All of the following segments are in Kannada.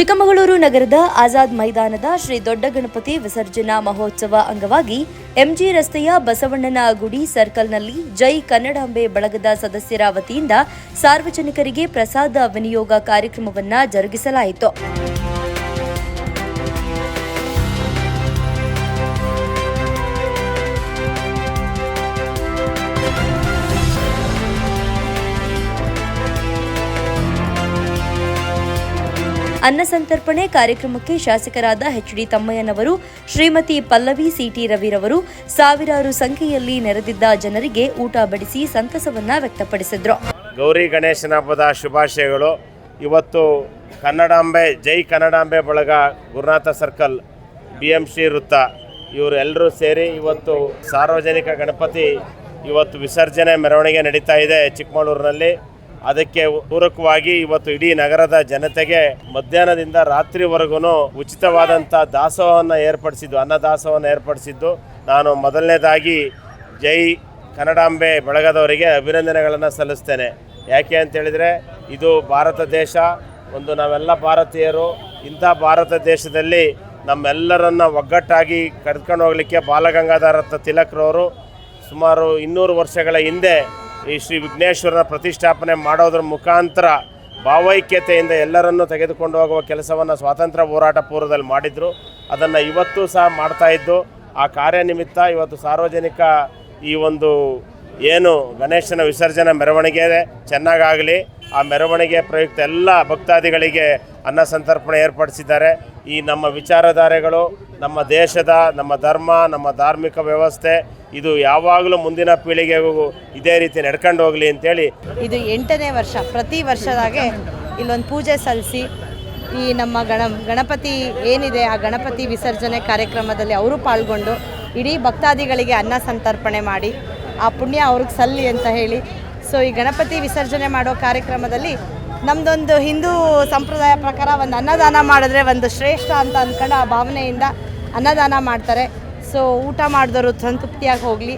ಚಿಕ್ಕಮಗಳೂರು ನಗರದ ಆಜಾದ್ ಮೈದಾನದ ಶ್ರೀ ದೊಡ್ಡ ಗಣಪತಿ ವಿಸರ್ಜನಾ ಮಹೋತ್ಸವ ಅಂಗವಾಗಿ ಎಂಜಿ ರಸ್ತೆಯ ಬಸವಣ್ಣನ ಗುಡಿ ಸರ್ಕಲ್ನಲ್ಲಿ ಜೈ ಕನ್ನಡಾಂಬೆ ಬಳಗದ ಸದಸ್ಯರ ವತಿಯಿಂದ ಸಾರ್ವಜನಿಕರಿಗೆ ಪ್ರಸಾದ ವಿನಿಯೋಗ ಕಾರ್ಯಕ್ರಮವನ್ನು ಜರುಗಿಸಲಾಯಿತು. ಅನ್ನ ಸಂತರ್ಪಣೆ ಕಾರ್ಯಕ್ರಮಕ್ಕೆ ಶಾಸಕರಾದ ಎಚ್ಡಿ ತಮ್ಮಯ್ಯನವರು, ಶ್ರೀಮತಿ ಪಲ್ಲವಿ ಸಿಟಿ ರವಿರವರು ಸಾವಿರಾರು ಸಂಖ್ಯೆಯಲ್ಲಿ ನೆರೆದಿದ್ದ ಜನರಿಗೆ ಊಟ ಬಡಿಸಿ ಸಂತಸವನ್ನ ವ್ಯಕ್ತಪಡಿಸಿದ್ರು. ಗೌರಿ ಗಣೇಶನ ಹಬ್ಬದ ಶುಭಾಶಯಗಳು. ಇವತ್ತು ಕನ್ನಡಾಂಬೆ, ಜೈ ಕನ್ನಡಾಂಬೆ ಬಳಗ Gurunatha circle B M Shri ವೃತ್ತ ಇವರೆಲ್ಲರೂ ಸೇರಿ ಇವತ್ತು ಸಾರ್ವಜನಿಕ ಗಣಪತಿ ಇವತ್ತು ವಿಸರ್ಜನೆ ಮೆರವಣಿಗೆ ನಡೀತಾ ಇದೆ ಚಿಕ್ಕಮಗಳೂರಿನಲ್ಲಿ. ಅದಕ್ಕೆ ಪೂರಕವಾಗಿ ಇವತ್ತು ಇಡೀ ನಗರದ ಜನತೆಗೆ ಮಧ್ಯಾಹ್ನದಿಂದ ರಾತ್ರಿವರೆಗೂ ಉಚಿತವಾದಂಥ ದಾಸೋಹವನ್ನು ಏರ್ಪಡಿಸಿದ್ದು, ಅನ್ನದಾಸೋಹವನ್ನು ಏರ್ಪಡಿಸಿದ್ದು. ನಾನು ಮೊದಲನೇದಾಗಿ ಜೈ ಕನ್ನಡಾಂಬೆ ಬಳಗದವರಿಗೆ ಅಭಿನಂದನೆಗಳನ್ನು ಸಲ್ಲಿಸ್ತೇನೆ. ಯಾಕೆ ಅಂತೇಳಿದರೆ ಇದು ಭಾರತ ದೇಶ, ಒಂದು ನಾವೆಲ್ಲ ಭಾರತೀಯರು, ಇಂಥ ಭಾರತ ದೇಶದಲ್ಲಿ ನಮ್ಮೆಲ್ಲರನ್ನ ಒಗ್ಗಟ್ಟಾಗಿ ಕರೆದುಕೊಂಡು ಹೋಗಲಿಕ್ಕೆ ಬಾಲಗಂಗಾಧರ ತಿಲಕ್ರವರು ಸುಮಾರು ಇನ್ನೂರು ವರ್ಷಗಳ ಹಿಂದೆ ಈ ಶ್ರೀ ವಿಘ್ನೇಶ್ವರನ ಪ್ರತಿಷ್ಠಾಪನೆ ಮಾಡೋದ್ರ ಮುಖಾಂತರ ಭಾವೈಕ್ಯತೆಯಿಂದ ಎಲ್ಲರನ್ನೂ ತೆಗೆದುಕೊಂಡು ಹೋಗುವ ಕೆಲಸವನ್ನು ಸ್ವಾತಂತ್ರ್ಯ ಹೋರಾಟ ಪೂರ್ವದಲ್ಲಿ ಮಾಡಿದರು. ಅದನ್ನು ಇವತ್ತು ಸಹ ಮಾಡ್ತಾ ಇದ್ದು, ಆ ಕಾರ್ಯನಿಮಿತ್ತ ಇವತ್ತು ಸಾರ್ವಜನಿಕ ಈ ಒಂದು ಏನು ಗಣೇಶನ ವಿಸರ್ಜನೆ ಮೆರವಣಿಗೆ ಚೆನ್ನಾಗಾಗಲಿ. ಆ ಮೆರವಣಿಗೆ ಪ್ರಯುಕ್ತ ಎಲ್ಲ ಭಕ್ತಾದಿಗಳಿಗೆ ಅನ್ನ ಸಂತರ್ಪಣೆ ಏರ್ಪಡಿಸಿದ್ದಾರೆ. ಈ ನಮ್ಮ ವಿಚಾರಧಾರೆಗಳು, ನಮ್ಮ ದೇಶದ, ನಮ್ಮ ಧರ್ಮ, ನಮ್ಮ ಧಾರ್ಮಿಕ ವ್ಯವಸ್ಥೆ, ಇದು ಯಾವಾಗಲೂ ಮುಂದಿನ ಪೀಳಿಗೆಗೂ ಇದೇ ರೀತಿ ನಡ್ಕೊಂಡು ಹೋಗಲಿ ಅಂತೇಳಿ ಇದು ಎಂಟನೇ ವರ್ಷ. ಪ್ರತಿ ವರ್ಷದಾಗೆ ಇಲ್ಲೊಂದು ಪೂಜೆ ಸಲ್ಲಿಸಿ ಈ ನಮ್ಮ ಗಣ, ಗಣಪತಿ ಏನಿದೆ ಆ ಗಣಪತಿ ವಿಸರ್ಜನೆ ಕಾರ್ಯಕ್ರಮದಲ್ಲಿ ಅವರು ಪಾಲ್ಗೊಂಡು ಇಡೀ ಭಕ್ತಾದಿಗಳಿಗೆ ಅನ್ನ ಸಂತರ್ಪಣೆ ಮಾಡಿ ಆ ಪುಣ್ಯ ಅವ್ರಿಗೆ ಸಲ್ಲಿ ಅಂತ ಹೇಳಿ. ಸೊ ಈ ಗಣಪತಿ ವಿಸರ್ಜನೆ ಮಾಡೋ ಕಾರ್ಯಕ್ರಮದಲ್ಲಿ ನಮ್ಮದೊಂದು ಹಿಂದೂ ಸಂಪ್ರದಾಯ ಪ್ರಕಾರ ಒಂದು ಅನ್ನದಾನ ಮಾಡಿದ್ರೆ ಒಂದು ಶ್ರೇಷ್ಠ ಅಂತ ಅಂದ್ಕೊಂಡು ಆ ಭಾವನೆಯಿಂದ ಅನ್ನದಾನ ಮಾಡ್ತಾರೆ. ಸೊ ಊಟ ಮಾಡಿದವರು ಸಂತೃಪ್ತಿಯಾಗಿ ಹೋಗಲಿ.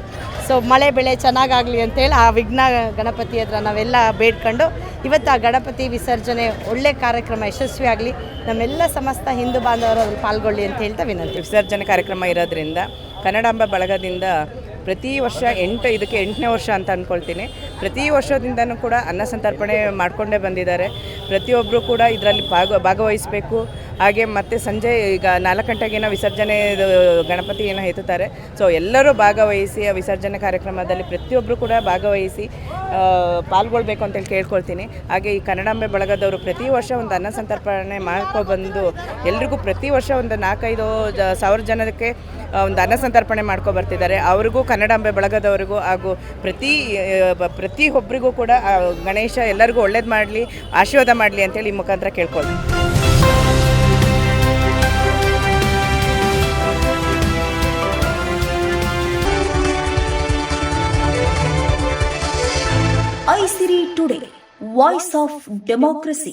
ಸೊ ಮಳೆ ಬೆಳೆ ಚೆನ್ನಾಗಾಗಲಿ ಅಂತೇಳಿ ಆ ವಿಘ್ನ ಗಣಪತಿ ಹತ್ರ ನಾವೆಲ್ಲ ಬೇಡ್ಕೊಂಡು ಇವತ್ತು ಆ ಗಣಪತಿ ವಿಸರ್ಜನೆ ಒಳ್ಳೆ ಕಾರ್ಯಕ್ರಮ ಯಶಸ್ವಿಯಾಗಲಿ ನಮ್ಮೆಲ್ಲ ಸಮಸ್ತ ಹಿಂದೂ ಬಾಂಧವರು ಪಾಲ್ಗೊಳ್ಳಿ ಅಂತ ಹೇಳ್ತಾ ವಿನಂತಿ. ವಿಸರ್ಜನೆ ಕಾರ್ಯಕ್ರಮ ಇರೋದ್ರಿಂದ ಕನ್ನಡಾಂಬ ಬಳಗದಿಂದ ಪ್ರತಿ ವರ್ಷ ಎಂಟು, ಇದಕ್ಕೆ ಎಂಟನೇ ವರ್ಷ ಅಂತ ಅಂದ್ಕೊಳ್ತೀನಿ ಪ್ರತಿ ವರ್ಷದಿಂದನೂ ಕೂಡ ಅನ್ನ ಸಂತರ್ಪಣೆ ಮಾಡಿಕೊಂಡೇ ಬಂದಿದ್ದಾರೆ. ಪ್ರತಿಯೊಬ್ಬರು ಕೂಡ ಇದರಲ್ಲಿ ಭಾಗ, ಭಾಗವಹಿಸಬೇಕು. ಹಾಗೆ ಮತ್ತೆ ಸಂಜೆ ಈಗ ನಾಲ್ಕು ಗಂಟೆಗೇನೋ ವಿಸರ್ಜನೆ ಗಣಪತಿ ಏನೋ ಎತ್ತುತ್ತಾರೆ. ಸೊ ಎಲ್ಲರೂ ಭಾಗವಹಿಸಿ ಆ ವಿಸರ್ಜನೆ ಕಾರ್ಯಕ್ರಮದಲ್ಲಿ ಪ್ರತಿಯೊಬ್ಬರು ಕೂಡ ಭಾಗವಹಿಸಿ ಪಾಲ್ಗೊಳ್ಬೇಕು ಅಂತೇಳಿ ಕೇಳ್ಕೊಳ್ತೀನಿ. ಹಾಗೆ ಈ ಕನ್ನಡಾಂಬೆ ಬಳಗದವರು ಪ್ರತಿ ವರ್ಷ ಒಂದು ಅನ್ನ ಸಂತರ್ಪಣೆ ಮಾಡ್ಕೊಬಂದು ಎಲ್ರಿಗೂ ಪ್ರತಿ ವರ್ಷ ಒಂದು ನಾಲ್ಕೈದು ಜ, ಸಾವಿರ ಜನಕ್ಕೆ ಒಂದು ಅನ್ನ ಸಂತರ್ಪಣೆ ಬರ್ತಿದ್ದಾರೆ. ಅವ್ರಿಗೂ ಕನ್ನಡಾಂಬೆ ಬಳಗದವರಿಗೂ ಹಾಗೂ ಪ್ರತಿ ಪ್ರತಿ ಒಬ್ಬರಿಗೂ ಕೂಡ ಗಣೇಶ ಎಲ್ಲರಿಗೂ ಒಳ್ಳೇದು ಮಾಡಲಿ, ಆಶೀರ್ವಾದ ಮಾಡಲಿ ಅಂತೇಳಿ ಈ ಮುಖಾಂತರ ಕೇಳ್ಕೊಳ್ತೀನಿ. Voice of democracy